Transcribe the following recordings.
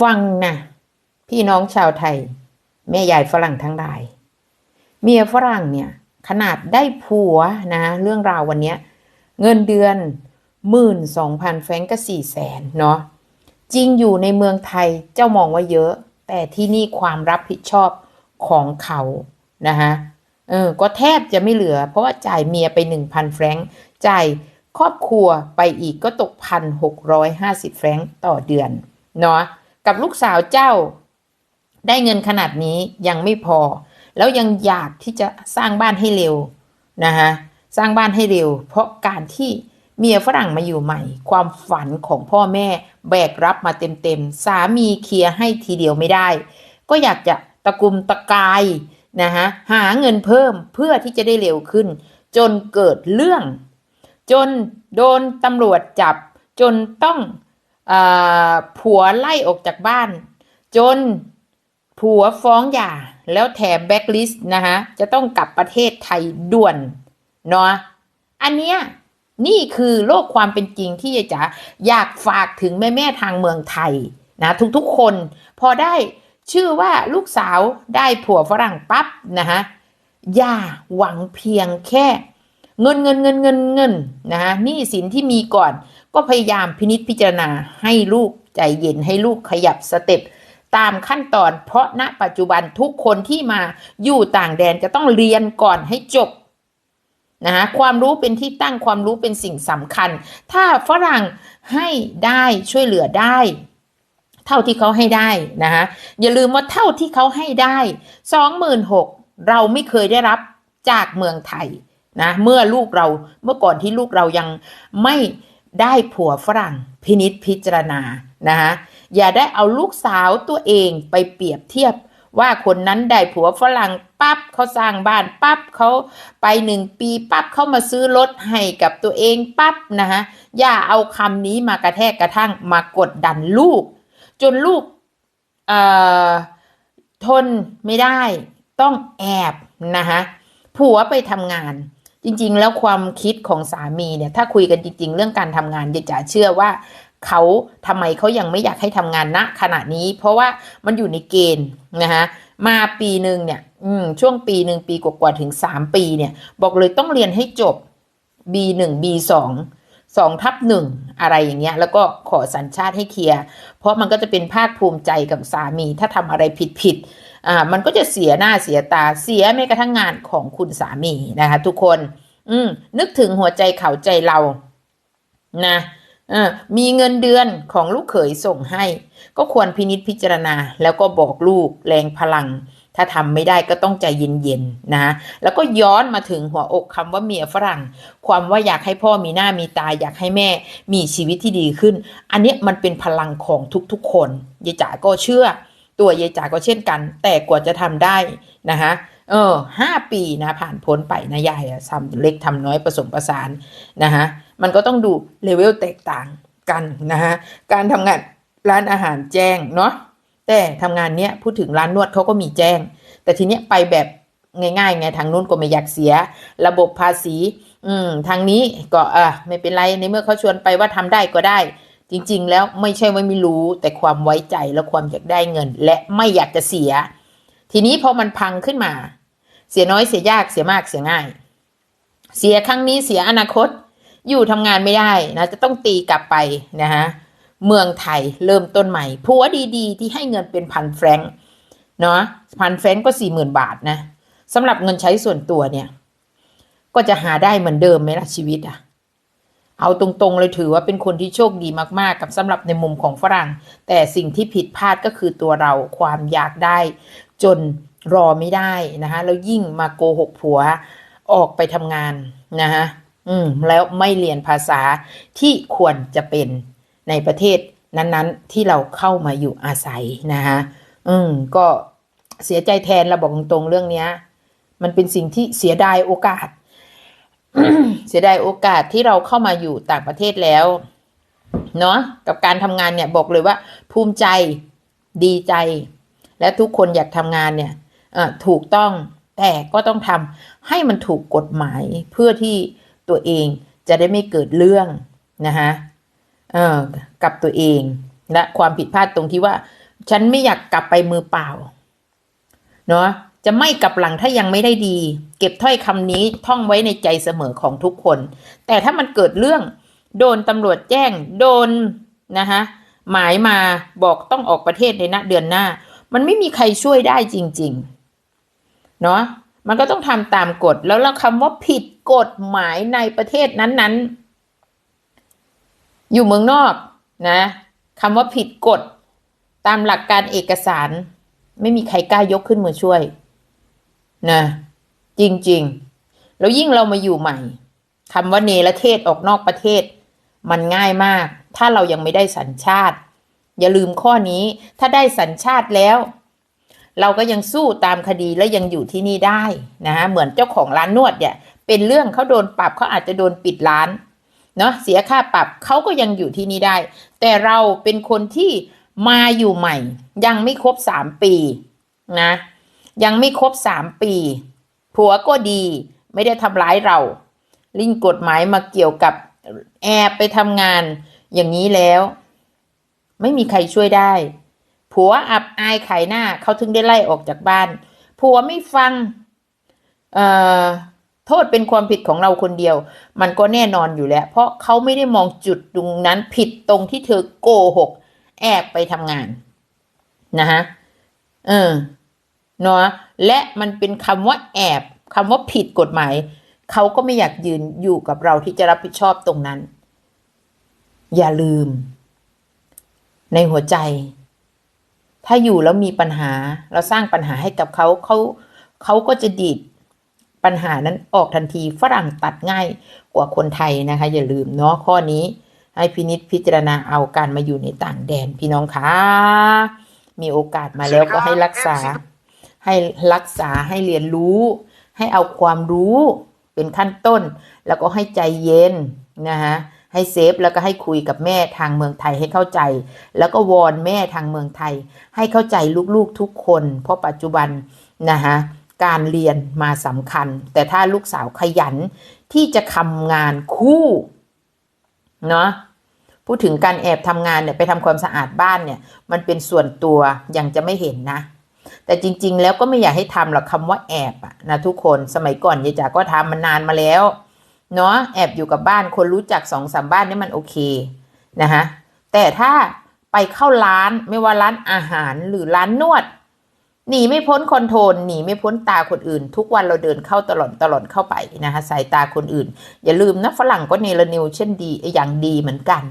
ฟังนะพี่น้องชาวไทย แม่ยายฝรั่งทั้งหลาย เมียฝรั่งเนี่ย ขนาดได้ผัวนะ เรื่องราววันนี้เงินเดือนหมื่นสองพันแฟงก็สี่แสนเนาะจริงอยู่ในเมืองไทยเจ้ามองว่าเยอะ แต่ที่นี่ความรับผิดชอบของเขานะคะเออก็แทบจะไม่เหลือ เพราะว่าจ่ายเมียไปหนึ่งพันแฟรงก์จ่ายครอบครัวไปอีกก็ตกพันหกร้อยห้าสิบแฟรงก์ต่อเดือนเนาะ กับลูกสาวเจ้า ได้เงินขนาดนี้ยังไม่พอ แล้วยังอยากที่จะสร้างบ้านให้เร็วนะคะสร้างบ้านให้เร็ว เพราะการที่เมียฝรั่งมาอยู่ใหม่ ความฝันของพ่อแม่แบกรับมาเต็มๆ สามีเคลียร์ให้ทีเดียวไม่ได้ ก็อยากจะตะกุมตะกายนะคะหาเงินเพิ่มเพื่อที่จะได้เร็วขึ้น จนเกิดเรื่อง จนโดนตำรวจจับ จนต้อง ผัวไล่ออกจากบ้าน จนผัวฟ้องหย่า แล้วแถมแบ็กลิสต์นะคะจะต้องกลับประเทศไทยด่วนเนาะอันเนี้ยนี่คือโลกความเป็นจริงที่จ๋าอยากฝากถึงแม่แม่ทางเมืองไทยนะทุกๆคนพอได้ชื่อว่าลูกสาวได้ผัวฝรั่งปั๊บนะคะอย่าหวังเพียงแค่ เงินเงินเงินเงินเงินนะคะหนี้สินที่มีก่อน ก็พยายามพินิจพิจารณาให้ลูกใจเย็นให้ลูกขยับสเต็ปตามขั้นตอน เพราะณปัจจุบันทุกคนที่มาอยู่ต่างแดนจะต้องเรียนก่อนให้จบนะคะความรู้เป็นที่ตั้งความรู้เป็นสิ่งสำคัญ ถ้าฝรั่งให้ได้ช่วยเหลือได้ เท่าที่เขาให้ได้นะคะอย่าลืมว่าเท่าที่เขาให้ได้สองหมื่นหกเราไม่เคยได้รับจากเมืองไทย นะเมื่อลูกเราเมื่อก่อนที่ลูกเรายังไม่ได้ผัวฝรั่งพินิษพิจารณานะคะอย่าได้เอาลูกสาวตัวเองไปเปรียบเทียบว่าคนนั้นได้ผัวฝรั่งปั๊บเขาสร้างบ้านปั๊บเขาไปหนึ่งปีปั๊บเขามาซื้อรถให้กับตัวเองปั๊บนะคะอย่าเอาคำนี้มากระแทกกระทั่งมากดดันลูก จนลูกเอ่อทนไม่ได้ต้องแอบนะคะผัวไปทำงาน จริง ๆ แล้วความคิดของสามีเนี่ยถ้าคุยกันจริง ๆ เรื่องการทำงานจ๋าเชื่อว่าเขาทำไมเขายังไม่อยากให้ทำงานณขณะนี้ เพราะว่ามันอยู่ในเกณฑ์นะคะมาปีหนึ่งเนี่ย อืม ช่วงปีหนึ่งปีกว่าๆถึงสามปีเนี่ย บอกเลยต้องเรียนให้จบ B1 B2 สองทับหนึ่งอะไรอย่างเงี้ย แล้วก็ขอสัญชาติให้เคลียร์ เพราะมันก็จะเป็นภาคภูมิใจกับสามี ถ้าทำอะไรผิดผิด อ่ามันก็จะเสียหน้าเสียตาเสียแม้กระทั่งงานของคุณสามีนะคะ ทุกคน อืมนึกถึงหัวใจเขาใจเรานะมีเงินเดือนของลูกเขยส่งให้ ก็ควรพินิจพิจารณา แล้วก็บอกลูกแรงพลัง ถ้าทำไม่ได้ก็ต้องใจเย็นๆนะแล้วก็ย้อนมาถึงหัวอกคำว่าเมียฝรั่ง ความว่าอยากให้พ่อมีหน้ามีตาอยากให้แม่ มีชีวิตที่ดีขึ้น อันนี้มันเป็นพลังของทุกๆคนยายจ๋าก็เชื่อ ตัวยายจ๋าก็เช่นกัน แต่กว่าจะทำได้นะคะเออห้าปีนะผ่านพ้นไปนะยายทำเล็กทำน้อยผสมประสานนะคะมันก็ต้องดูเลเวลแตกต่างกันนะคะการทำงานร้านอาหารแจ้งเนาะแต่ทำงานเนี้ยพูดถึงร้านนวดเขาก็มีแจ้ง แต่ทีเนี้ยไปแบบง่ายๆไงทางนู้นก็ไม่อยากเสีย ระบบภาษี อืมทางนี้ก็อะไม่เป็นไรในเมื่อเขาชวนไปว่าทำได้ก็ได้ จริง ๆ แล้วไม่ใช่ว่าไม่รู้แต่ความไว้ใจและความอยากได้เงิน และไม่อยากจะเสีย ทีนี้พอมันพังขึ้นมา เสียน้อยเสียยากเสียมากเสียง่าย เสียครั้งนี้เสียอนาคต อยู่ทำงานไม่ได้นะจะต้องตีกลับไปนะฮะเมืองไทยเริ่มต้นใหม่ผัวดีๆ ที่ให้เงินเป็นพันแฟรงก์เนาะพันแฟรงก์ก็สี่หมื่นบาทนะสำหรับเงินใช้ส่วนตัวเนี่ย ก็จะหาได้เหมือนเดิมไหมล่ะชีวิตอะ เอาตรงๆ เลยถือว่าเป็นคนที่โชคดีมากๆ กับสำหรับในมุมของฝรั่ง แต่สิ่งที่ผิดพลาดก็คือตัวเราความอยากได้ จนรอไม่ได้นะคะแล้วยิ่งมาโกหกผัวออกไปทำงานนะคะอืมแล้วไม่เรียนภาษาที่ควรจะเป็นในประเทศนั้นๆ ที่เราเข้ามาอยู่อาศัยนะคะอืมก็เสียใจแทนเราบอกตรงๆเรื่องเนี้ย มันเป็นสิ่งที่เสียดายโอกาส เสียดายโอกาสที่เราเข้ามาอยู่ต่างประเทศแล้ว เนาะกับการทำงานเนี่ยบอกเลยว่า ภูมิใจดีใจ และทุกคนอยากทำงานเนี่ยถูกต้องแต่ก็ต้องทำให้มันถูกกฎหมายเพื่อที่ตัวเองจะได้ไม่เกิดเรื่องนะคะกับตัวเอง และความผิดพลาดตรงที่ว่า ฉันไม่อยากกลับไปมือเปล่า เนาะ จะไม่กลับหลังถ้ายังไม่ได้ดี เก็บถ้อยคำนี้ท่องไว้ในใจเสมอของทุกคน แต่ถ้ามันเกิดเรื่องโดนตำรวจแจ้ง โดนนะคะหมายมาบอกต้องออกประเทศในณเดือนหน้า มันไม่มีใครช่วยได้จริงๆเนาะมันก็ต้องทำตามกฎแล้วแล้วคำว่าผิดกฎหมายในประเทศนั้นๆ อยู่เมืองนอกนะคำว่าผิดกฎตามหลักการเอกสาร ไม่มีใครกล้ายกขึ้นมาช่วย นะ จริงๆ แล้วยิ่งเรามาอยู่ใหม่คำว่าเนรเทศออกนอกประเทศ มันง่ายมาก ถ้าเรายังไม่ได้สัญชาติ อย่าลืมข้อนี้ถ้าได้สัญชาติแล้ว เราก็ยังสู้ตามคดีและยังอยู่ที่นี่ได้นะฮะเหมือนเจ้าของร้านนวดเนี่ย เป็นเรื่องเขาโดนปรับเขาอาจจะโดนปิดร้านเนาะเสียค่าปรับเขาก็ยังอยู่ที่นี่ได้ แต่เราเป็นคนที่มาอยู่ใหม่ ยังไม่ครบสามปีนะ ยังไม่ครบสามปี ผัวก็ดี ไม่ได้ทำร้ายเรา ลิงกฎหมายมาเกี่ยวกับแอบไปทำงานอย่างนี้แล้ว ไม่มีใครช่วยได้ ผัวอับอายขายหน้าเขาถึงได้ไล่ออกจากบ้าน ผัวไม่ฟังเอ่อโทษเป็นความผิดของเราคนเดียว มันก็แน่นอนอยู่แล้ว เพราะเขาไม่ได้มองจุดตรงนั้นผิดตรงที่เธอโกหก แอบไปทำงาน นะฮะเออ เนาะและมันเป็นคำว่าแอบคำว่าผิดกฎหมาย เขาก็ไม่อยากยืนอยู่กับเราที่จะรับผิดชอบตรงนั้น อย่าลืม ในหัวใจ ถ้าอยู่แล้วมีปัญหาเราสร้างปัญหาให้กับเขาเขาเขาก็จะดีดปัญหานั้นออกทันทีฝรั่งตัดง่ายกว่าคนไทยนะคะ อย่าลืมเนาะข้อนี้ ให้พินิษพิจารณาเอาการมาอยู่ในต่างแดนพี่น้องคะมีโอกาสมาแล้วก็ให้รักษา ให้รักษาให้เรียนรู้ ให้เอาความรู้เป็นขั้นต้น แล้วก็ให้ใจเย็นนะคะให้เซฟแล้วก็ให้คุยกับแม่ทางเมืองไทยให้เข้าใจ แล้วก็วอนแม่ทางเมืองไทย ให้เข้าใจลูกๆทุกคน เพราะปัจจุบันนะคะการเรียนมาสำคัญ แต่ถ้าลูกสาวขยันที่จะทำงานคู่เนาะพูดถึงการแอบทำงานเนี่ยไปทำความสะอาดบ้านเนี่ย มันเป็นส่วนตัวยังจะไม่เห็นนะ แต่จริง ๆ แล้วก็ไม่อยากให้ทำหรอกคำว่าแอบอะนะทุกคนสมัยก่อนยายจ๋าก็ทำมันนานมาแล้วเนาะแอบอยู่กับบ้านคนรู้จักสองสามบ้านนี่มันโอเคนะคะแต่ถ้าไปเข้าร้านไม่ว่าร้านอาหารหรือร้านนวดหนีไม่พ้นคอนโทรลหนีไม่พ้นตาคนอื่น ทุกวันเราเดินเข้าตลอดตลอดเข้าไปนะคะสายตาคนอื่น อย่าลืมนะฝรั่งก็เนรนิวเช่นดีอย่างดีเหมือนกัน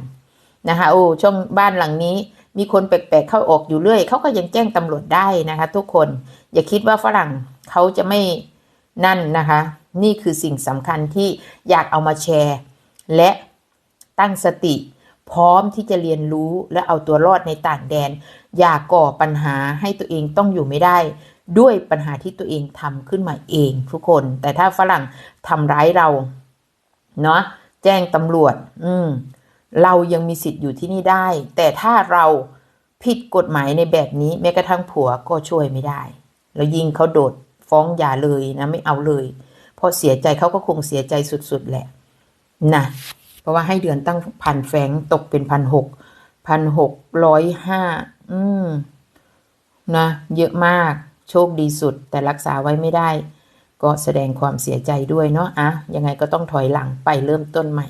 นะคะโอ้ช่องบ้านหลังนี้ มีคนแปลกๆเข้าออกอยู่เรื่อยเขาก็ยังแจ้งตำรวจได้นะคะ ทุกคนอย่าคิดว่าฝรั่งเขาจะไม่นั่นนะคะ นี่คือสิ่งสำคัญที่อยากเอามาแชร์ และตั้งสติ พร้อมที่จะเรียนรู้และเอาตัวรอดในต่างแดน อย่าก่อปัญหาให้ตัวเองต้องอยู่ไม่ได้ ด้วยปัญหาที่ตัวเองทำขึ้นมาเองทุกคน แต่ถ้าฝรั่งทำร้ายเราเนาะแจ้งตำรวจ อืม เรายังมีสิทธิ์อยู่ที่นี่ได้ แต่ถ้าเราผิดกฎหมายในแบบนี้แม้กระทั่งผัวก็ช่วยไม่ได้ แล้วยิงเขาโดดฟ้องหย่าเลยนะไม่เอาเลยเพราะเสียใจเขาก็คงเสียใจสุดๆแหละนะเพราะว่าให้เดือนตั้งพันแฟงตกเป็นพันหกพันหกร้อยห้าอืมนะเยอะมากโชคดีสุด แต่รักษาไว้ไม่ได้ ก็แสดงความเสียใจด้วยเนาะอะยังไงก็ต้องถอยหลังไปเริ่มต้นใหม่